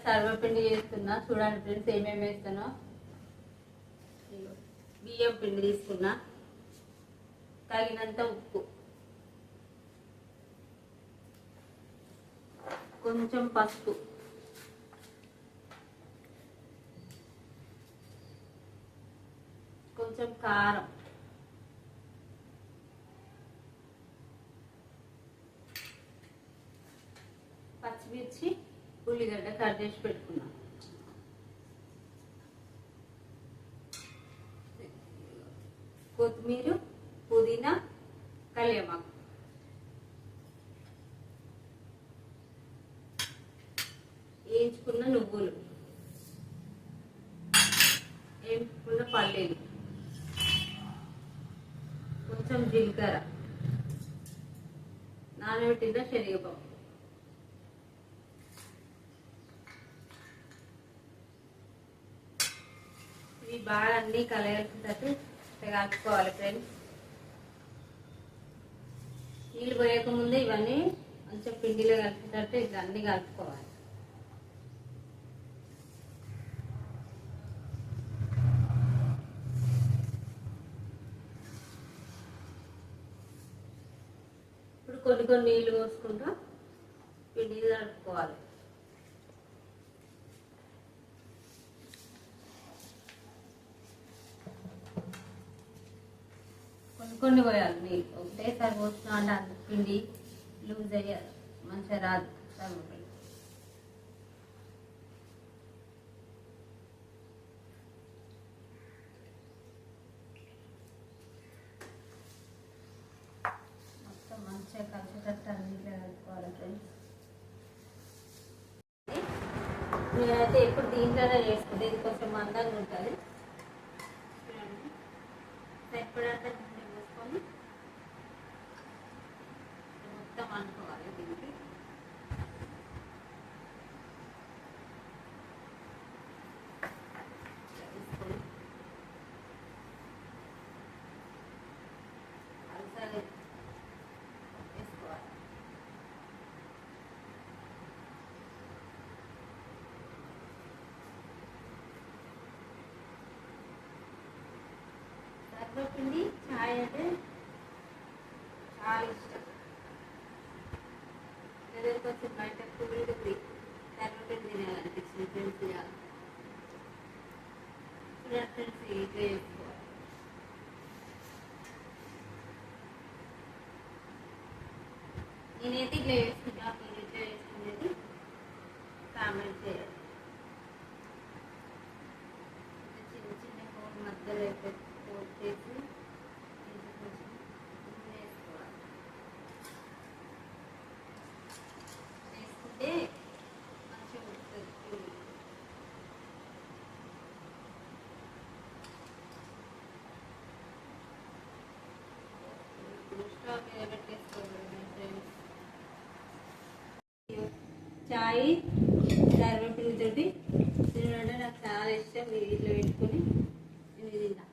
సర్వపిండి చేస్తున్నా. చూడండి ఫ్రెండ్స్ ఏమేమి వేస్తానో. బియ్యం పిండి తీసుకున్నా. తగినంత ఉప్పు. కొంచెం పసుపు. కొంచెం కారం. పచ్చిమిర్చి. ఉల్లిగడ్డ కట్ చేసి పెట్టుకున్నాం. కొత్తిమీర పుదీనా కళ్యామాకు. వేయించుకున్న నువ్వులు. వేయించుకున్న పల్లీలు. కొంచెం జీలకర్ర. నానబెట్టిన శనగపప్పు? ఇవి బాగా అన్ని కలగలిసేటట్టు కలుపుకోవాలి ఫ్రెండ్స్ నీళ్ళు పోయకముందే ఇవన్నీ మంచిగా పిండిలో కలిసేటట్టు ఇట్లా అన్ని కలుపుకోవాలి. ఇప్పుడు కొన్ని కొన్ని నీళ్ళు పోసుకుంటా పిండి కలుపుకోవాలి. కొన్ని పోయాలి. నీళ్ళు ఒకటేసారి పోసిన అంటే అంత పిండి లూజ్ అయ్యాలి మంచిగా రాదు. సర్వపిండి మొత్తం మంచిగా కలిసేటట్టు అన్నిట్లో కలుపుకోవాలి ఫ్రెండ్స్ నేనైతే ఎప్పుడు దీంట్లోనే చేసుకుంటే. ఇది కొంచెం మందంగా ఉంటుంది చూడండి సరిపడంత నూనె పోసుకొని మొత్తం అనుకోవాలి దీనికి ఇట్లా తీసుకొని అలసలు వేసుకోవాలి సర్వపిండి ఛాయ్ అంటే చాలా ఇష్టం. ఏదైనా వచ్చి బయట కూల్గా తర్వాత సర్వపిండి తినాలనిపించింది ఫ్రెండ్స్ ఇవాళ ఫ్రెండ్స్ ఇట్లా చేసుకోవాలి నేనైతే ఇట్లా వేసుకుంటా చాయ్ తోటి తినడం నాకు చాలా ఇష్టం. ఇట్లా పెట్టుకొని నేను తిన్నా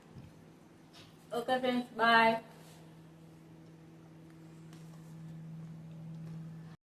ఓకే ఫ్రెండ్స్ బాయ్